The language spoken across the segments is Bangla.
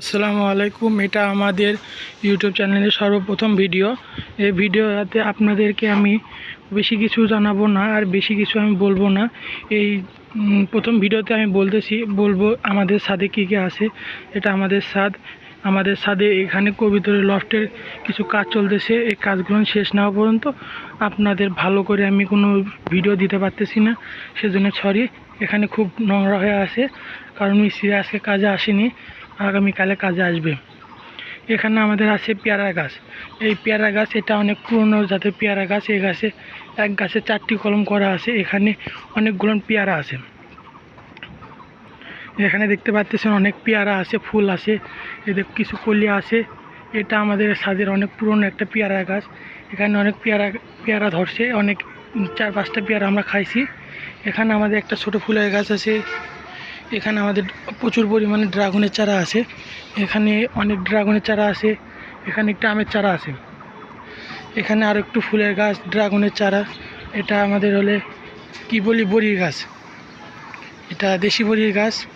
আসসালামু আলাইকুম, এটা আমাদের ইউটিউব চ্যানেলের সর্বপ্রথম ভিডিও এই ভিডিওতে আপনাদেরকে আমি বেশি কিছু জানাব না, আর বেশি কিছু আমি বলব না। এই প্রথম ভিডিওতে আমি বলতেছি, বলব আমাদের সাথে কী কী আছে। এটা আমাদের সাদ, আমাদের সাথে এখানে কবিতরের লফটের কিছু কাজ চলতেছে, এই কাজগুলো শেষ না হওয়া পর্যন্ত আপনাদের ভালো করে আমি কোনো ভিডিও দিতে পারতেছি না। সেজন্য সরি, এখানে খুব নোংরা হয়ে আছে, কারণ মিস্ত্রি আজকে কাজে আসেনি। আগামীকালে কাজে আসবে। এখানে আমাদের আছে পেয়ারা গাছ। এই পেয়ারা গাছ, এটা অনেক পুরনো জাতের পেয়ারা গাছ। এই গাছে, এক গাছে চারটি কলম করা আছে। এখানে অনেকগুলো পেয়ারা আছে। এখানে দেখতে পাচ্ছেন অনেক পেয়ারা আছে, ফুল আছে। এদের কিছু কলি আছে। এটা আমাদের স্বাদের অনেক পুরনো একটা পেয়ারা গাছ। এখানে অনেক পেয়ারা পেয়ারা ধরছে। অনেক, চার পাঁচটা পেয়ারা আমরা খাইছি। এখানে আমাদের একটা ছোট ফুলের গাছ আছে। এখানে আমাদের প্রচুর পরিমাণে ড্রাগনের চারা আছে। এখানে অনেক ড্রাগনের চারা আছে, এখানে একটা আমের চারা আছে। এখানে আর একটু ফুলের গাছ, ড্রাগনের চারা। এটা আমাদের হলে কি বলি, বড়ির গাছ। এটা দেশি বড়ির গাছ।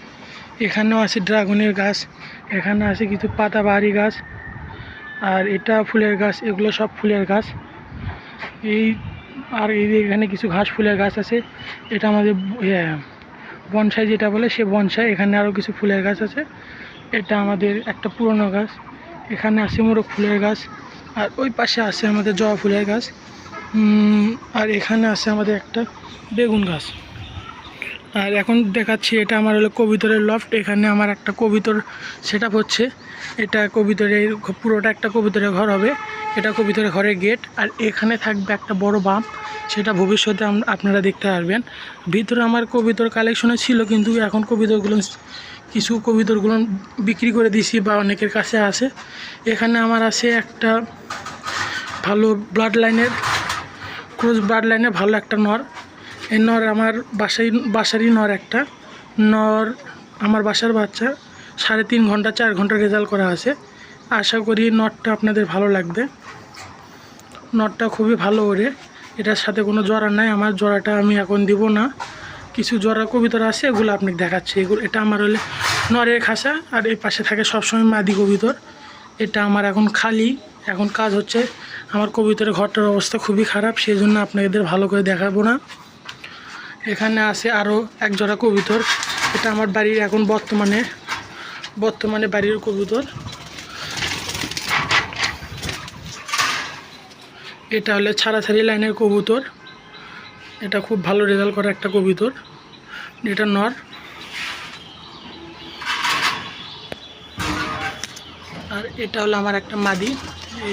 এখানেও আছে ড্রাগনের গাছ। এখানে আছে কিছু পাতাবাহারি গাছ। আর এটা ফুলের গাছ, এগুলো সব ফুলের গাছ। এই আর এই এখানে কিছু ঘাস ফুলের গাছ আছে, এটা আমাদের বনসাই যেটা বলে, সে বনসাই। এখানে আরও কিছু ফুলের গাছ আছে। এটা আমাদের একটা পুরনো গাছ। এখানে আছে মোরগ ফুলের গাছ। আর ওই পাশে আছে আমাদের জবা ফুলের গাছ। আর এখানে আছে আমাদের একটা বেগুন গাছ। আর এখন দেখাচ্ছি, এটা আমার হলো কবিতরের লফট এখানে আমার একটা কবিতর সেট হচ্ছে। এটা কবিতরের পুরোটা একটা কবিতরের ঘর হবে। এটা কবিতরের ঘরের গেট আর এখানে থাকবে একটা বড় বাম্প সেটা ভবিষ্যতে আপনারা দেখতে পারবেন। ভিতরে আমার কবিতর কালেকশনে ছিল, কিন্তু এখন কবিতরগুলো কিছু কবিতরগুলো বিক্রি করে দিয়েছি বা অনেকের কাছে আছে। এখানে আমার আছে একটা ভালো ব্লাড লাইনের ক্রুজ ব্লাড লাইনে ভালো একটা নর। এই নর আমার বাসাই বাসারই নর একটা। নর আমার বাসার বাচ্চা, সাড়ে তিন ঘণ্টা, চার ঘণ্টা রেজাল্ট করা আছে। আশা করি নটটা আপনাদের ভালো লাগবে। নটটা খুবই ভালো ওরে। এটার সাথে কোনো জরা নাই, আমার জরাটা আমি এখন দিব না। কিছু জরা কবিতর আছে, এগুলো আপনাকে দেখাচ্ছি। এগুলো, এটা আমার হলে নরের খাসা, আর এই পাশে থাকে সবসময় মাদি কবিতর। এটা আমার এখন খালি, এখন কাজ হচ্ছে আমার কবিতরের ঘরটার অবস্থা খুবই খারাপ সেই জন্য আপনাদের ভালো করে দেখাবো না। এখানে আছে আরও এক জোড়া কবিতর, এটা আমার বাড়ির এখন বর্তমানে বর্তমানে বাড়ির কবুতর। এটা হলো ছাড়াছাড়ি লাইনের কবুতর। এটা খুব ভালো রেজাল্ট করা একটা কবুতর। এটা নর। আর এটা হলো আমার একটা মাদি।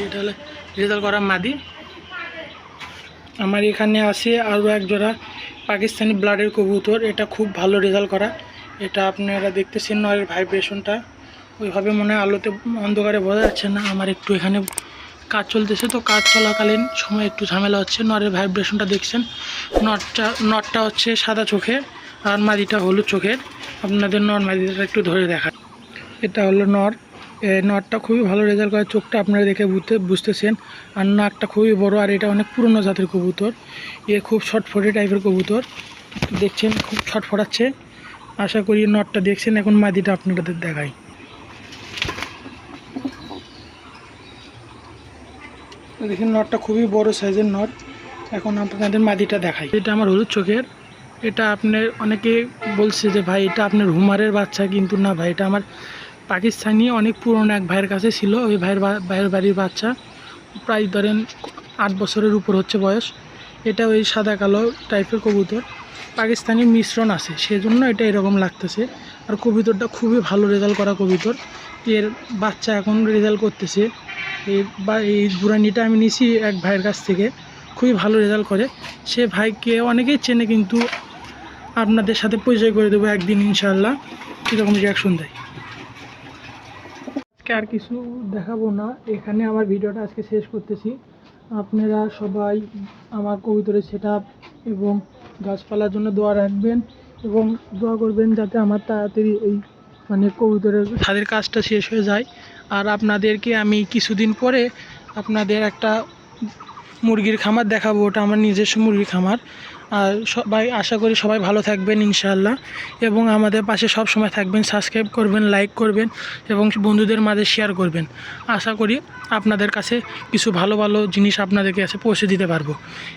এটা হলো রেজাল্ট করা মাদি। আমার এখানে আছে আরও এক জোড়া পাকিস্তানি ব্লাডের কবুতর। এটা খুব ভালো রেজাল্ট করা। এটা আপনারা দেখতেছেন নয়ের ভাইব্রেশনটা ওইভাবে মনে আলোতে অন্ধকারে বোঝা যাচ্ছে না। আমার একটু এখানে কাজ চলতেছে, তো কাজ চলাকালীন সময় একটু ঝামেলা হচ্ছে। নরের ভাইব্রেশনটা দেখছেন। নটটা নটটা হচ্ছে সাদা চোখের আর মাদিটা হলুদ চোখের। আপনাদের নর মাদিটা একটু ধরে দেখা এটা হলো নর। নটটা খুবই ভালো রেজাল্ট করে। চোখটা আপনারা দেখে বুঝতে, বুঝতেছেন। আর নাকটা খুবই বড় আর এটা অনেক পুরনো জাতের কবুতর। এ খুব ছটফটে টাইপের কবুতর। দেখছেন, খুব ছটফটাচ্ছে। আশা করি নটটা দেখছেন। এখন মাদিটা আপনাদের দেখাই। দেখেন নটটা খুবই বড় সাইজের নট এখন আপনাদের মাদিটা দেখাই। এটা আমার হলুদ চোখের। এটা আপনার অনেকে বলছে যে, ভাই, এটা আপনার হুমারের বাচ্চা কিন্তু না ভাই। এটা আমার পাকিস্তানি অনেক পুরনো এক ভাইয়ের কাছে ছিল। ওই ভাইয়ের ভাইয়ের বাড়ির বাচ্চা। প্রায় ধরেন আট বছরের উপর হচ্ছে বয়স। এটা ওই সাদা কালো টাইপের কবুতর। পাকিস্তানি মিশ্রণ আছে। সেজন্য এটা এরকম লাগতেছে। আর কবুতরটা খুবই ভালো রেজাল্ট করা কবুতর। এর বাচ্চা এখন রেজাল্ট করতেছে এই বা এই বুড়ানিটা আমি নিছি এক ভাইয়ের কাছ থেকে। খুবই ভালো রেজাল্ট করে। সে ভাইকে অনেকেই চেনে কিন্তু আপনাদের সাথে পরিচয় করে দেবো একদিন ইনশাল্লাহ কীরকম রিয়াকশন দেয়। আজকে আর কিছু দেখাবো না। এখানে আমার ভিডিওটা আজকে শেষ করতেছি। আপনারা সবাই আমার কবিতরের সেট এবং গাছপালার জন্য দোয়া রাখবেন এবং দোয়া করবেন যাতে আমার তাড়াতাড়ি এই মানে কবুতরের ছাদের কাজটা শেষ হয়ে যায়। আর আপনাদেরকে আমি কিছুদিন পরে আপনাদের একটা মুরগির খামার দেখাবো। ওটা আমার নিজস্ব মুরগির খামার। আর সবাই, আশা করি সবাই ভালো থাকবেন ইনশাআল্লাহ। এবং আমাদের পাশে সব সময় থাকবেন, সাবস্ক্রাইব করবেন, লাইক করবেন এবং বন্ধুদের মাঝে শেয়ার করবেন। আশা করি আপনাদের কাছে কিছু ভালো ভালো জিনিস আপনাদের কাছে পৌঁছে দিতে পারব।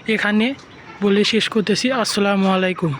এখানে বলে শেষ করতেছি। আসসালামু আলাইকুম।